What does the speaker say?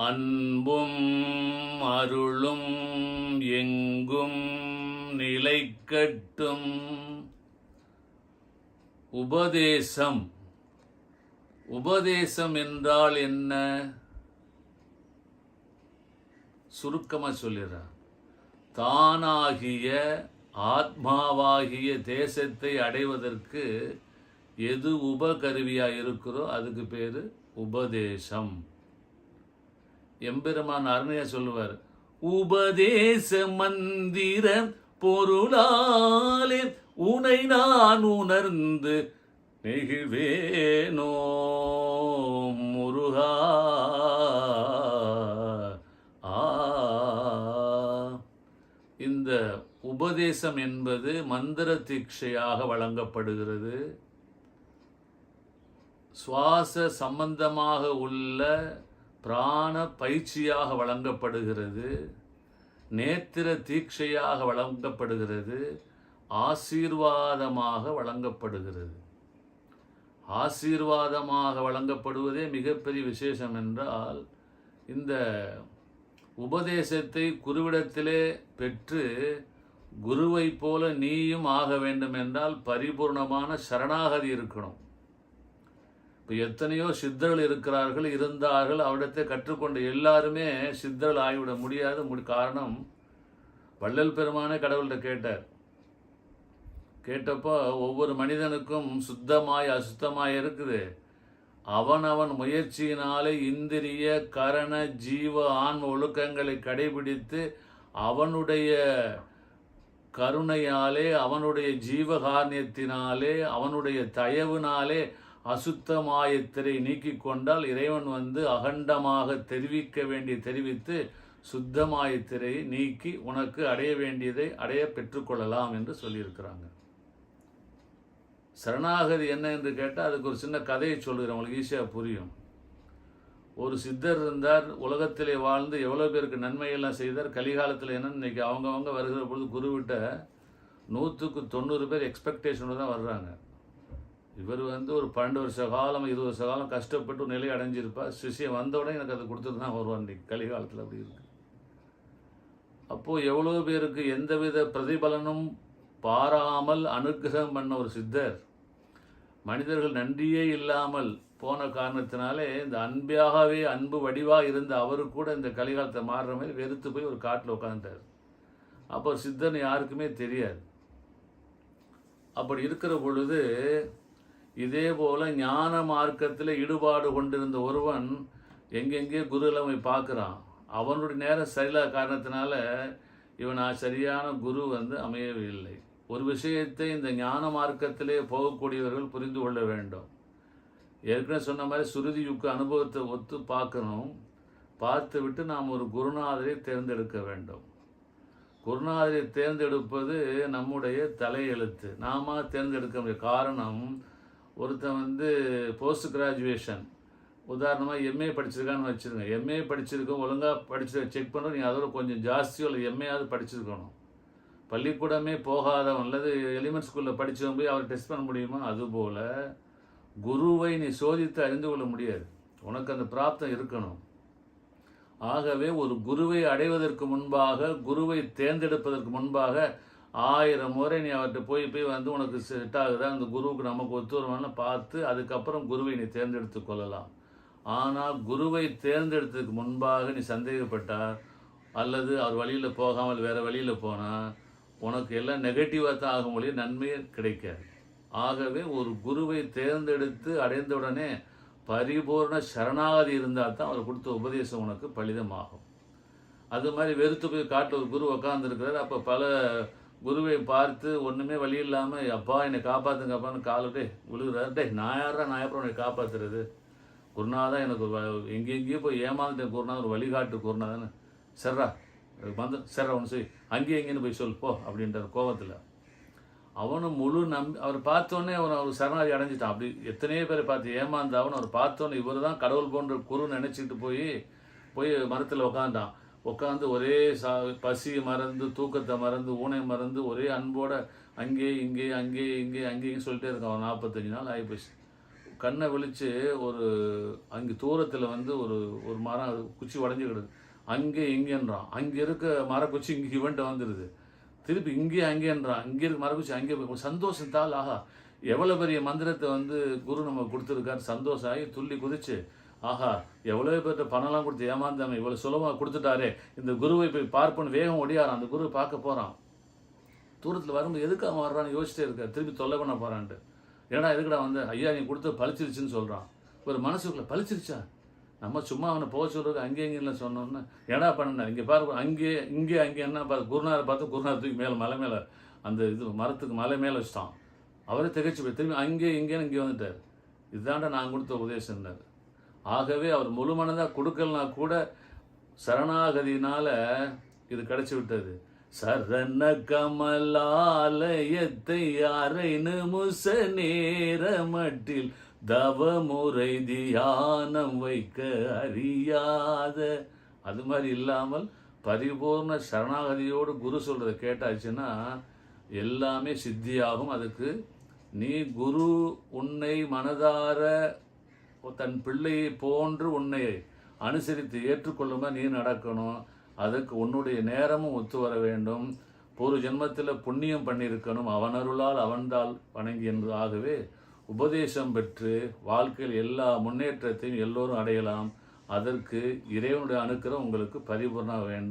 அன்பும் அருளும் எங்கும் நிலைக்கட்டும். உபதேசம். உபதேசம் என்றால் என்ன? சுருக்கமாக சொல்லிடுறேன். தானாகிய ஆத்மாவாகிய தேசத்தை அடைவதற்கு எது உபகருவியாக இருக்கிறோ அதுக்கு பேர் உபதேசம். எம்பெருமான் அருணையா சொல்லுவார். உபதேச மந்திர பொருளாலே உனை நான் உணர்ந்து நெகிழ்வேனோ முருகா. ஆ. இந்த உபதேசம் என்பது மந்திர தீட்சையாக வழங்கப்படுகிறது. சுவாச சம்பந்தமாக உள்ள பிராண பயிற்சியாக வழங்கப்படுகிறது நேத்திர தீட்சையாக வழங்கப்படுகிறது ஆசீர்வாதமாக வழங்கப்படுகிறது. ஆசீர்வாதமாக வழங்கப்படுவதே மிகப்பெரிய விசேஷம் என்றால் இந்த உபதேசத்தை குருவிடத்திலே பெற்று குருவைப் போல நீயும் ஆக வேண்டும் என்றால் பரிபூர்ணமான சரணாகதி இருக்கணும். இப்போ எத்தனையோ சித்தர்கள் இருக்கிறார்கள் இருந்தார்கள் அவரிடத்தை கற்றுக்கொண்ட எல்லாருமே சித்தர்கள் ஆகிவிட முடியாது. முடி காரணம் வள்ளல் பெருமானே கடவுள்கிட்ட கேட்டார். கேட்டப்போ ஒவ்வொரு மனிதனுக்கும் சுத்தமாய் அசுத்தமாய் இருக்குது. அவனவன் முயற்சியினாலே இந்திரிய கரண ஜீவ ஆன்ம ஒழுக்கங்களை கடைபிடித்து அவனுடைய கருணையாலே அவனுடைய ஜீவகாரணியத்தினாலே அவனுடைய தயவுனாலே அசுத்தமாயத்திரை நீக்கிக் கொண்டால் இறைவன் வந்து அகண்டமாக தெரிவிக்க வேண்டிய தெரிவித்து சுத்தமாயத்திரையை நீக்கி உனக்கு அடைய வேண்டியதை அடைய பெற்றுக்கொள்ளலாம் என்று சொல்லியிருக்கிறாங்க. சரணாகதி என்ன என்று கேட்டால் அதுக்கு ஒரு சின்ன கதையை சொல்கிறேன் உங்களுக்கு ஈஸியாக புரியும். ஒரு சித்தர் இருந்தார் உலகத்திலே வாழ்ந்து எவ்வளோ பேருக்கு நன்மையெல்லாம் செய்தார் கலிகாலத்தில் என்னன்னு இன்றைக்கி அவங்கவங்க வருகிற பொழுது குருவிட்ட நூற்றுக்கு தொண்ணூறு பேர் எக்ஸ்பெக்டேஷனோடு தான் வர்றாங்க. இவர் வந்து ஒரு பன்னெண்டு வருஷ காலம் இருபது வருஷ காலம் கஷ்டப்பட்டு ஒரு நிலை அடைஞ்சிருப்பார் சிஷியம் வந்தவுடனே எனக்கு அதை கொடுத்துட்டு தான் வருவான் இன்னைக்கு. கலிகாலத்தில் அப்படி இருக்கு. அப்போது எவ்வளோ பேருக்கு எந்தவித பிரதிபலனும் பாராமல் அனுகிரகம் பண்ண ஒரு சித்தர் மனிதர்கள் நன்றியே இல்லாமல் போன காரணத்தினாலே இந்த அன்பாகவே அன்பு வடிவாக இருந்த அவரு கூட இந்த கலிகாலத்தை மாறுற மாதிரி வெறுத்து போய் ஒரு காட்டில் உட்காந்துட்டார் அப்போ சித்தன் யாருக்குமே தெரியாது. அப்படி இருக்கிற பொழுது இதே போல ஞான மார்க்கத்தில் ஈடுபாடு கொண்டிருந்த ஒருவன் எங்கெங்கே குருலமை பார்க்குறான்? அவனுடைய நேரம் சரியில்லாத காரணத்தினால இவன் சரியான குரு வந்து அமையவில்லை. ஒரு விஷயத்தை இந்த ஞான மார்க்கத்திலே போகக்கூடியவர்கள் புரிந்து கொள்ள வேண்டும். ஏற்கனவே சொன்ன மாதிரி சுருதி யுக்க அனுபவத்தை ஒத்து பார்க்கணும். பார்த்து விட்டு நாம் ஒரு குருநாதரை தேர்ந்தெடுக்க வேண்டும். குருநாதரை தேர்ந்தெடுப்பது நம்முடைய தலையெழுத்து. நாம தேர்ந்தெடுக்க முடியும் காரணம் ஒருத்தன் வந்து போஸ்ட் கிராஜுவேஷன் உதாரணமாக எம்ஏ படிச்சிருக்கான்னு வச்சுருங்க எம்ஏ படிச்சிருக்கோம் ஒழுங்காக படிச்சு செக் பண்ணுறோம் நீங்கள் அதோட கொஞ்சம் ஜாஸ்தியோ இல்லை எம்ஏயாவது படிச்சிருக்கணும். பள்ளிக்கூடமே போகாதவன் அல்லது எலிமெண்ட் ஸ்கூலில் படித்தவன் போய் அவரை டெஸ்ட் பண்ண முடியுமா? அதுபோல் குருவை நீ சோதித்து அறிந்து கொள்ள முடியாது. உனக்கு அந்த பிராப்தம் இருக்கணும். ஆகவே ஒரு குருவை அடைவதற்கு முன்பாக குருவை தேர்ந்தெடுப்பதற்கு முன்பாக ஆயிரம் முறை நீ அவர்கிட்ட போய் போய் வந்து உனக்கு செட் ஆகுதா? அந்த குருவுக்கு நமக்கு ஒத்து வருவான்னு பார்த்து அதுக்கப்புறம் குருவை நீ தேர்ந்தெடுத்து கொள்ளலாம். ஆனால் குருவை தேர்ந்தெடுத்ததுக்கு முன்பாக நீ சந்தேகப்பட்டார் அல்லது அவர் வழியில் போகாமல் வேறு வழியில் போனால் உனக்கு எல்லாம் நெகட்டிவாக தான் ஆகும் மொழியே நன்மையே கிடைக்காது. ஆகவே ஒரு குருவை தேர்ந்தெடுத்து அடைந்தவுடனே பரிபூர்ண சரணாகதி இருந்தால் தான் அவர் கொடுத்த உபதேசம் உனக்கு பலிதமாகும். அது மாதிரி வெறுத்து போய் காட்டில் ஒரு குரு உக்காந்துருக்கிறார். அப்போ பல குருவை பார்த்து ஒன்றுமே வழி இல்லாமல் அப்பா என்னை காப்பாற்றுங்க அப்பான்னு காலட்டே விழுகிறார். டே நான் யாரா நான் எப்போ உன்னை காப்பாற்றுறது குருநாதா எனக்கு எங்கெங்கேயோ போய் ஏமாந்துட்டேன் குருநாதன் ஒரு வழிகாட்டு குருநாதன் சர்ரா வந்து சர்ரா ஒன்று சொல்லி அங்கேயும் எங்கேன்னு போய் சொல் போ அப்படின்ற கோவத்தில். அவனும் முழு நம்பி அவர் பார்த்தோன்னே அவன் அவர் சரணாதி அடைஞ்சிட்டான். அப்படி எத்தனையோ பேரை பார்த்து ஏமாந்து அவன் அவர் பார்த்தோன்னே இவர் தான் கடவுள் போன்ற குரு நினச்சிக்கிட்டு போய் போய் மரத்தில் உக்காந்தான். உட்காந்து ஒரே சா பசி மறந்து தூக்கத்தை மறந்து ஊனை மறந்து ஒரே அன்போட அங்கே இங்கே அங்கே இங்கே அங்கேயும் சொல்லிட்டே இருக்கான். அவன் நாற்பத்தஞ்சு நாள் ஆகிப்போச்சு கண்ணை விழிச்சு ஒரு அங்கே தூரத்தில் வந்து ஒரு ஒரு மரம் அது குச்சி உடஞ்சி கிடக்கு அங்கே இங்கேன்றான். அங்கே இருக்க மரக்குச்சி இங்கே இவன்ட்ட வந்துடுது திருப்பி இங்கே அங்கேன்றான். அங்கே இருக்க மரக்குச்சி அங்கே போய் சந்தோஷத்தால் ஆஹா எவ்வளோ பெரிய மந்திரத்தை வந்து குரு நம்ம கொடுத்துருக்காரு. சந்தோஷம் ஆகி துள்ளி குதிச்சு ஆஹா எவ்வளோ பேர்த்த பணம்லாம் கொடுத்து ஏமாந்தாம இவ்வளோ சுலபமாக கொடுத்துட்டாரே. இந்த குருவை போய் பார்ப்போன்னு வேகம் ஒடியாரான் அந்த குரு பார்க்க போகிறான் தூரத்தில் வரும்போது எதுக்கு அவன் வர்றான்னு யோசிச்சிட்டே இருக்க திருப்பி தொல்லை பண்ண போகிறான்ட்டு ஏன்னா எதுக்குடா வந்து? ஐயா நீ கொடுத்து பழிச்சிருச்சுன்னு சொல்கிறான் ஒரு மனசுக்குள்ளே பழிச்சிருச்சா? நம்ம சும்மா அவனை போக சொல்றதுக்கு அங்கே இங்கே சொன்னோன்னு ஏடா பண்ண? இங்கே பாரு அங்கே இங்கே அங்கே என்ன பாரு? குருநாரை பார்த்து குருநார் தூக்கி மேலே மலை மேலே அந்த இது மரத்துக்கு மலை மேலே வச்சுட்டான். அவரே திகைச்சு போய் திரும்பி அங்கே இங்கேன்னு இங்கே வந்துட்டார். இதுதான்டா நான் கொடுத்த உபதேசம்னார். ஆகவே அவர் முழு மனதாக கொடுக்கலனா கூட சரணாகதியினால் இது கிடைச்சி விட்டது. சரண கமலாலயத்தை அரைனு முச நேர மட்டில் தவமுறை தியானம் வைக்க அறியாத. அது மாதிரி இல்லாமல் பரிபூர்ண சரணாகதியோடு குரு சொல்கிறத கேட்டாச்சுன்னா எல்லாமே சித்தியாகும். அதுக்கு நீ குரு உன்னை மனதார தன் பிள்ளையை போன்று உன்னை அனுசரித்து ஏற்றுக்கொள்ளுமா? நீ நடக்கணும். அதுக்கு உன்னுடைய நேரமும் ஒத்து வர வேண்டும். ஒரு ஜென்மத்தில் புண்ணியம் பண்ணியிருக்கணும். அவனருளால் அவன்தால் வணங்கி என்று ஆகவே உபதேசம் பெற்று வாழ்க்கையில் எல்லா முன்னேற்றத்தையும் எல்லோரும் அடையலாம். அதற்கு இறைவனுடைய அனுக்கிறம் உங்களுக்கு பரிபூர்ண வேண்டும்.